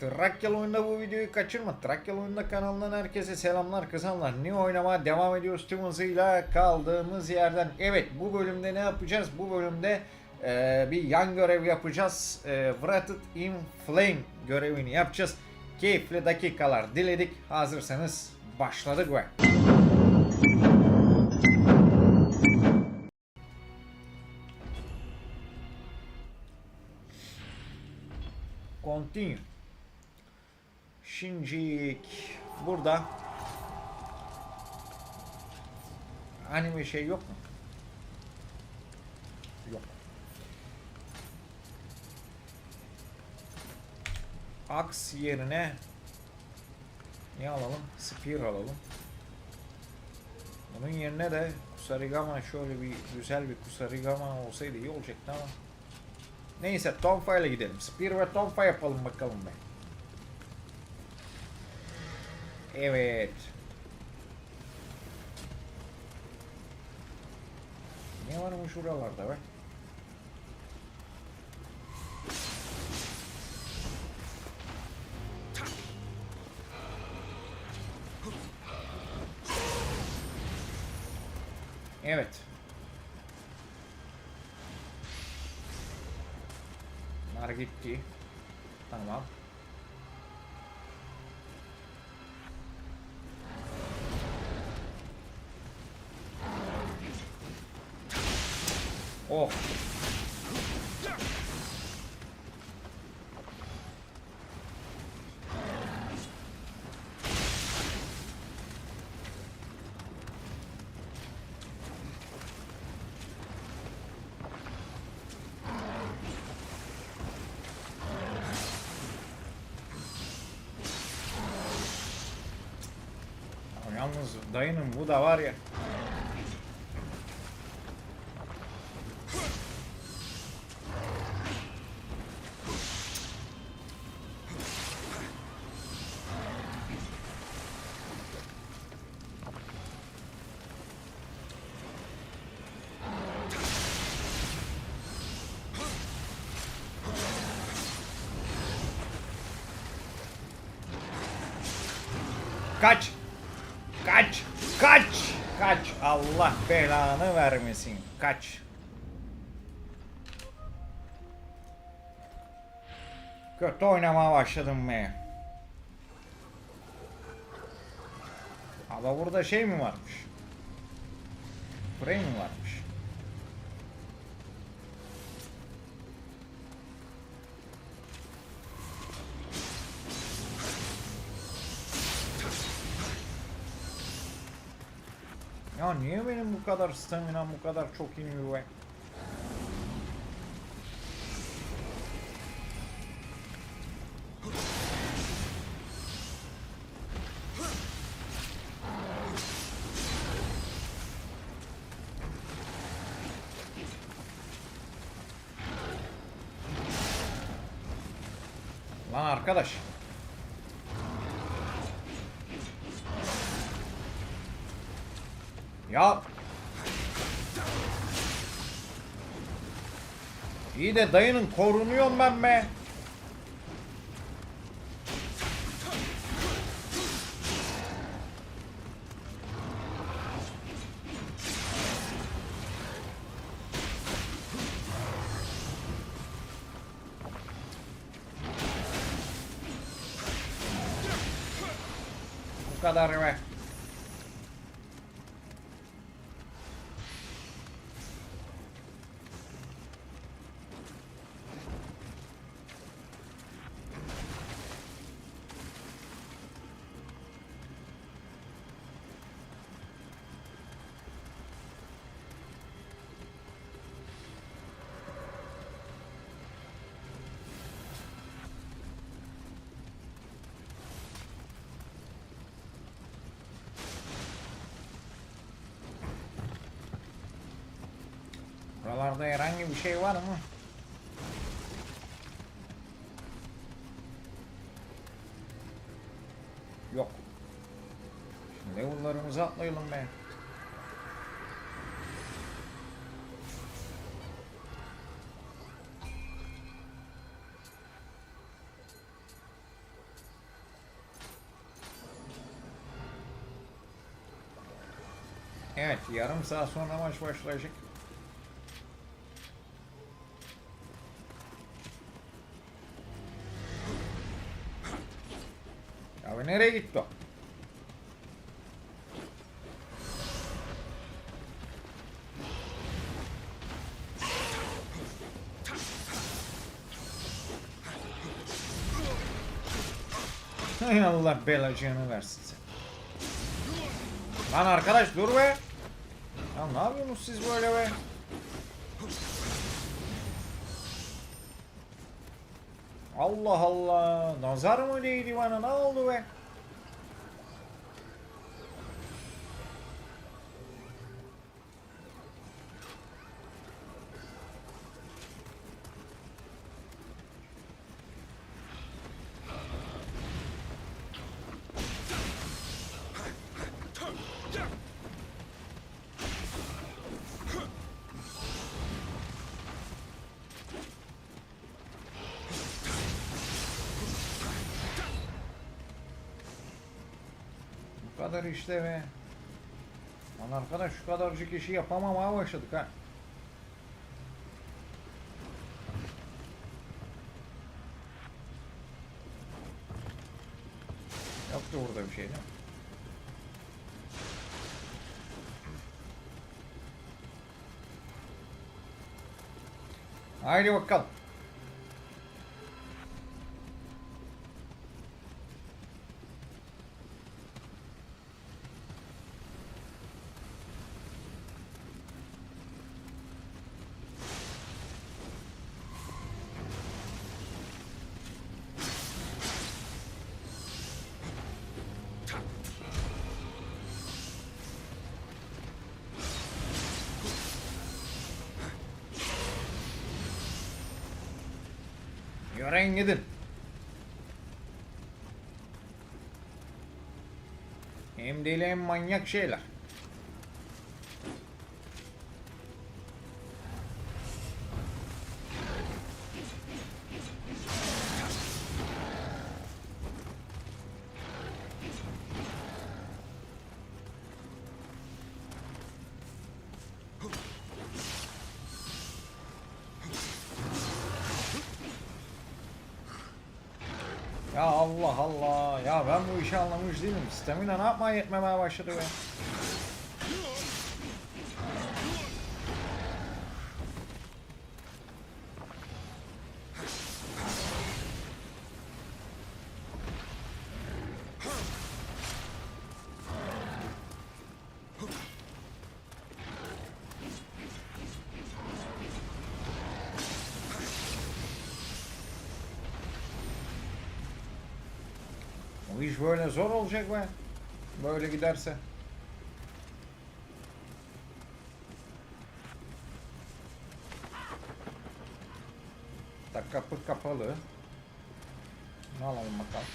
Trakyalı oyunda bu videoyu kaçırma. Trakyalı oyunda kanalından herkese selamlar kızanlar. Ne oynamaya devam ediyoruz tüm hızıyla kaldığımız yerden. Evet bu bölümde ne yapacağız? Bu bölümde e, bir yan görev yapacağız. E, Wrathed in Flame görevini yapacağız. Keyifli dakikalar diledik. Hazırsanız başladık ve. Continue. Şincik burada anime şey yok mu? Yok. Ax yerine ne alalım? Spear alalım. Bunun yerine de Kusarigama şöyle bir güzel bir Kusarigama olsaydı iyi olacaktı ama Neyse Tonfa ile gidelim. Spear ve Tonfa yapalım bakalım be. Evet. Ne varmış şuralarda be? Evet. Bunlar gitti. Tamam. Oh. Ya Yalnız dayının bu da var ya. Kaç! Kaç! Kaç! Kaç! Allah belanı vermesin. Kaç! Kötü oynamaya başladım be. Ama burada şey mi varmış? Frame mi varmış? Ya niye benim bu kadar staminam bu kadar çok iniyor be? De dayının korunuyorum ben be. Bu kadar be. Buralarda herhangi bir şey var mı? Yok. Şimdi level'larımızı atlayalım be. Evet yarım saat sonra maç başlayacak. Nereye gitti o? Allah belacığını versin sen. Lan arkadaş dur be. Ya ne yapıyorsunuz siz böyle be? Allah Allah. Nazar mı değdi bana? Ne oldu be? Kadar işte be. Lan arkadaş şu kadarcık işi yapamamaya başladık ha. Yoktu burada bir şey değil mi? Haydi bakalım. Yürüyün gidin. Hem deli hem manyak şeyler. Ya Allah Allah. Ya ben bu işi anlamış değilim. Stamina ne yapmaya yetmemeye başladı be. Zor olacak be. Böyle giderse. Da kapı kapalı. Ne alalım bakalım.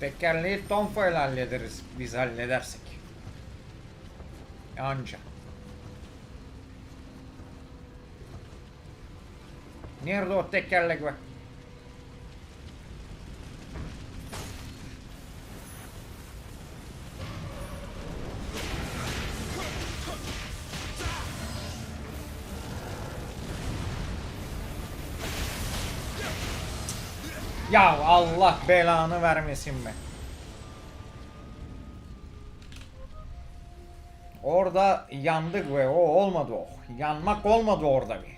Tekerleği tonfayla hallederiz biz halledersek. Anca. Nerede o tekerlek be? Ya Allah belanı vermesin be. Orada yandık ve o olmadı o. Yanmak olmadı orada bir.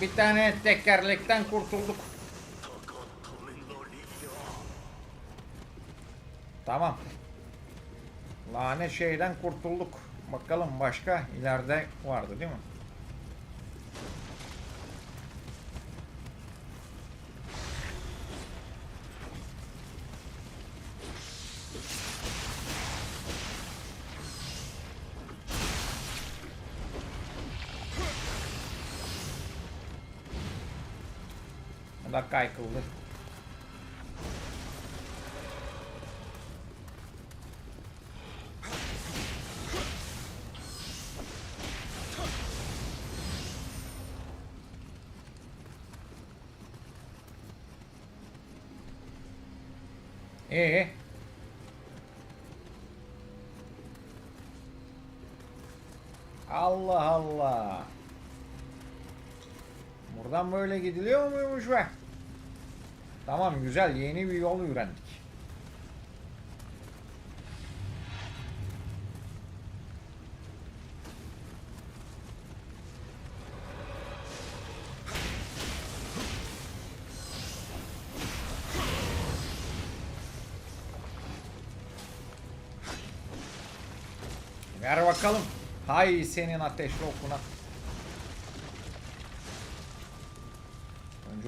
Bir tane tekerlekten kurtulduk. Tamam. Lanet şeyden kurtulduk. Bakalım başka ileride vardı değil mi? Kaykıldı. Ee? Allah Allah. Buradan böyle gidiliyor muymuş be? Tamam güzel yeni bir yol öğrendik. Ver bakalım. Hay senin ateşli okuna.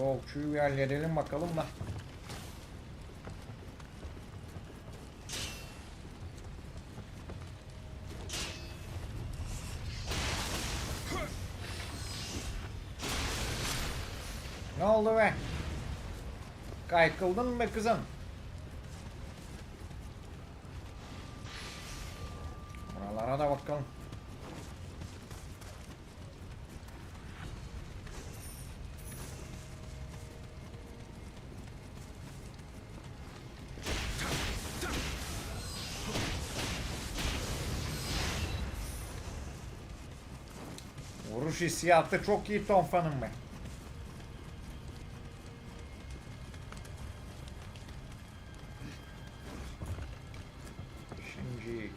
O okçuyu bir halledelim bakalım da. Ne oldu be? Kaykıldın mı kızım? Buralara da bakalım. Vuruş hissiyatı çok iyi Tonfa'nın be. Şimdi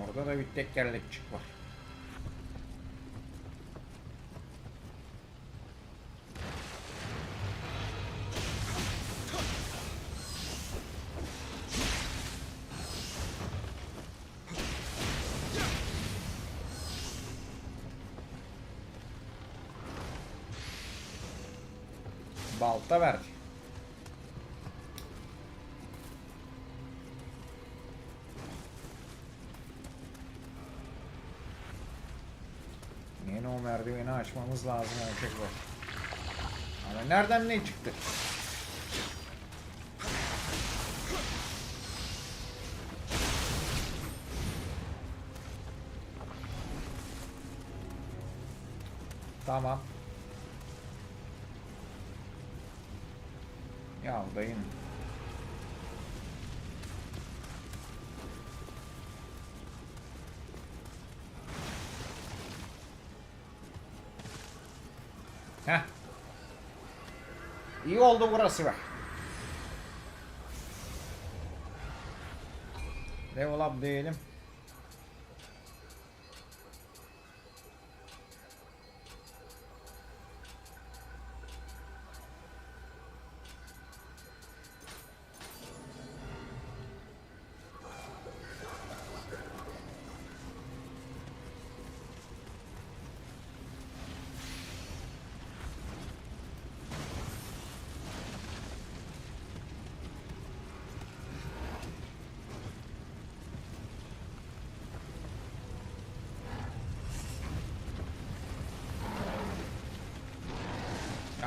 Orada da bir tekerlekçik var. Balta verdi. Yine o merdiveni açmamız lazım erkekler. Ama nereden ne çıktı? Tamam. Ya dayım. Heh. İyi oldu burası be. Level up diyelim.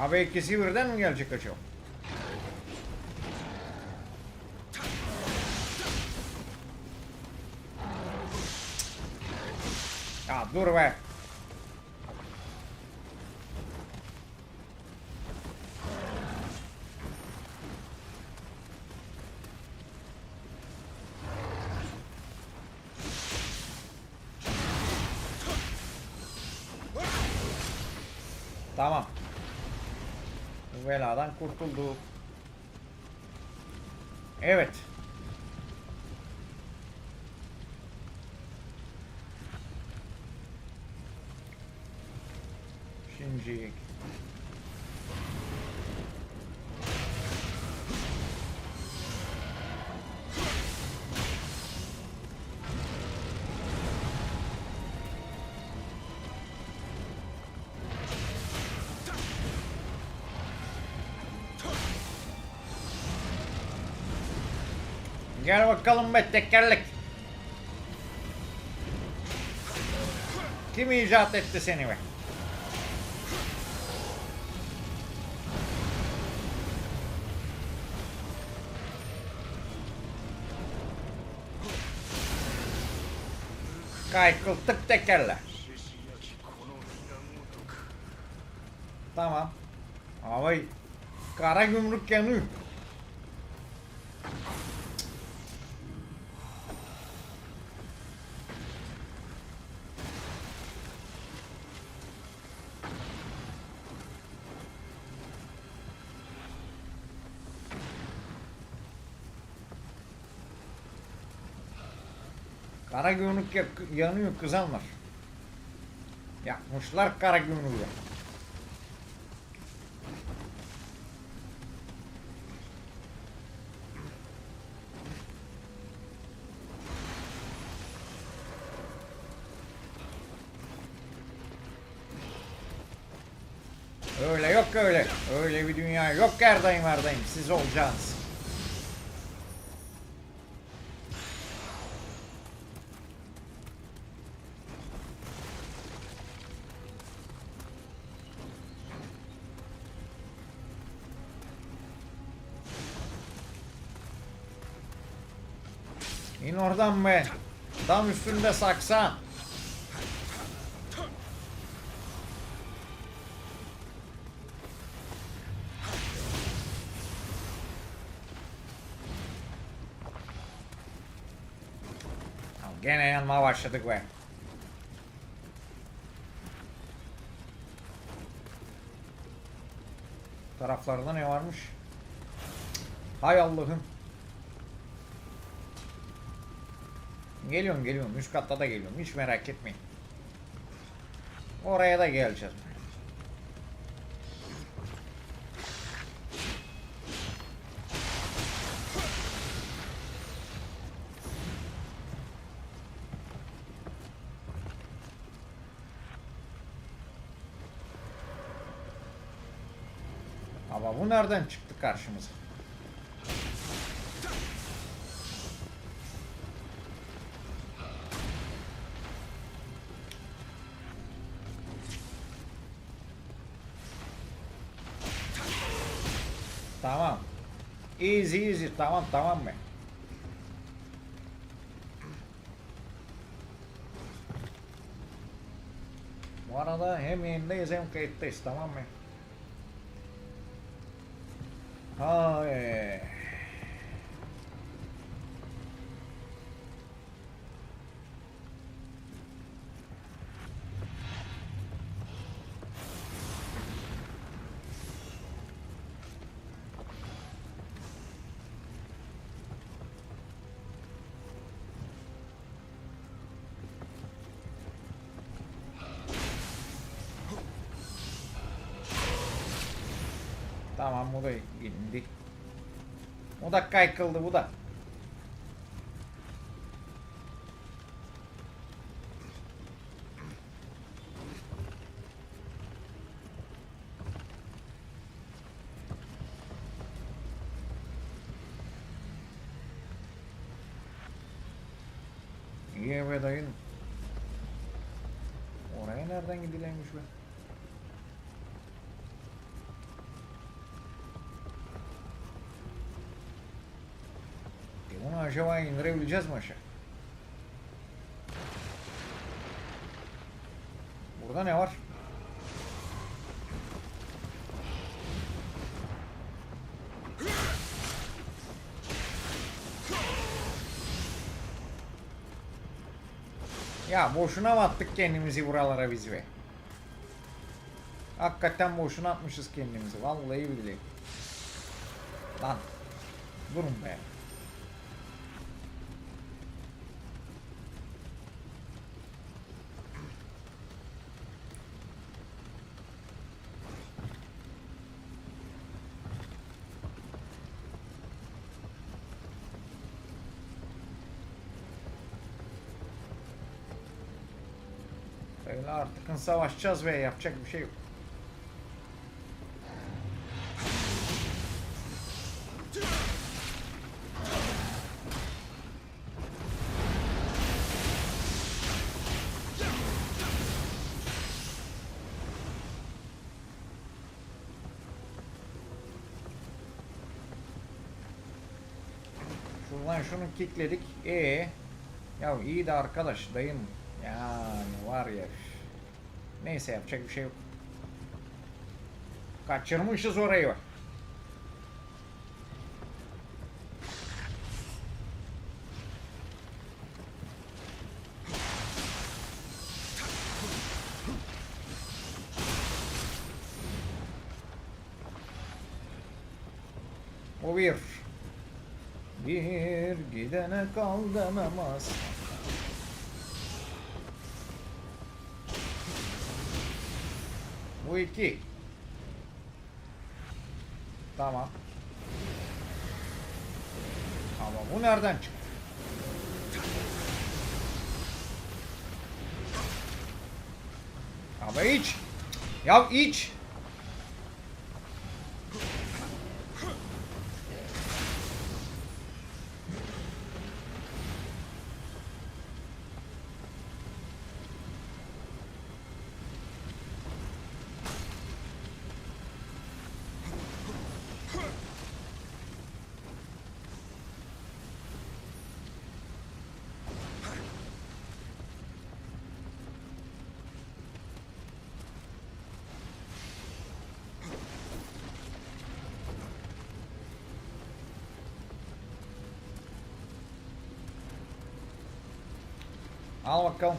Abi ikisi birden mi gelecek acaba? Ya dur be. Tamam. Veladan kurtulduk. Evet. Şimdi Gel bakalım be tekerlek. Kim icat etti seni be? Kaykıltık tekerle. Tamam. Ama kara gümrük yanıyor. Kara gümrük yanıyor kızanlar. Yakmışlar kara gümrüğü. Öyle yok öyle. Öyle bir dünya yok yerdeyim yerdeyim. Siz olacaksınız. Oradan be. Tam üstünde saksan. Ya Gene yanmaya başladık be. Taraflarda ne varmış? Hay Allah'ım. Geliyorum geliyorum. Üst katta da geliyorum. Hiç merak etmeyin. Oraya da geleceğiz. Ama bu nereden çıktı karşımıza? Tamam tamam mı? Bu arada hem yayındayız hem kayıttayız tamam mı? Hay. Tamam bu da indi. O da kaykıldı bu da. İyi be dayın. Oraya nereden gidilenmiş be? E bunu acaba indirebileceğiz mi aşağı? Burada ne var? Ya boşuna mı attık kendimizi buralara biz be? Hakikaten boşuna atmışız kendimizi. Vallahi billahi. Lan. Durun be. Öyle artık savaşacağız ve yapacak bir şey yok. Şuradan şunu kickledik. E ya iyi de arkadaş dayım. Yani var ya. Neyse yapacak bir şey yok. Kaçırmışız orayı. O bir. Bir gidene kaldanamaz. Bu iki. Tamam. Ama bu nereden çıktı? Ama iç. Ya iç. Alma, cão.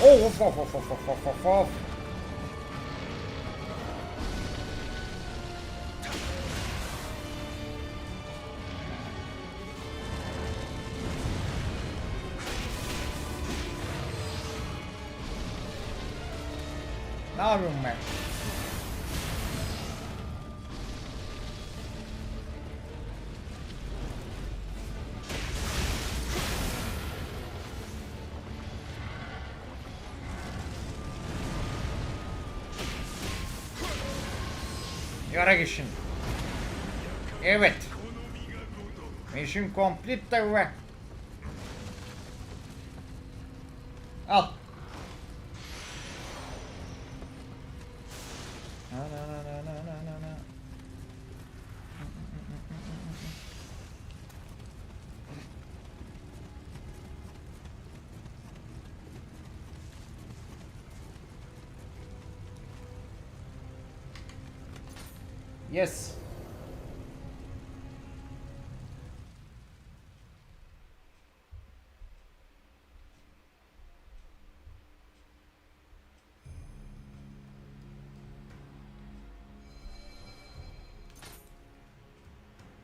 Oh, of, of, of, of, of, of, of. Ah, meu merda. Mission. Evet. Mission complete ve. Al. Na, na, na, Yes.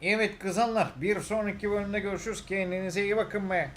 Evet kızanlar bir sonraki bölümde görüşürüz. Kendinize iyi bakın be.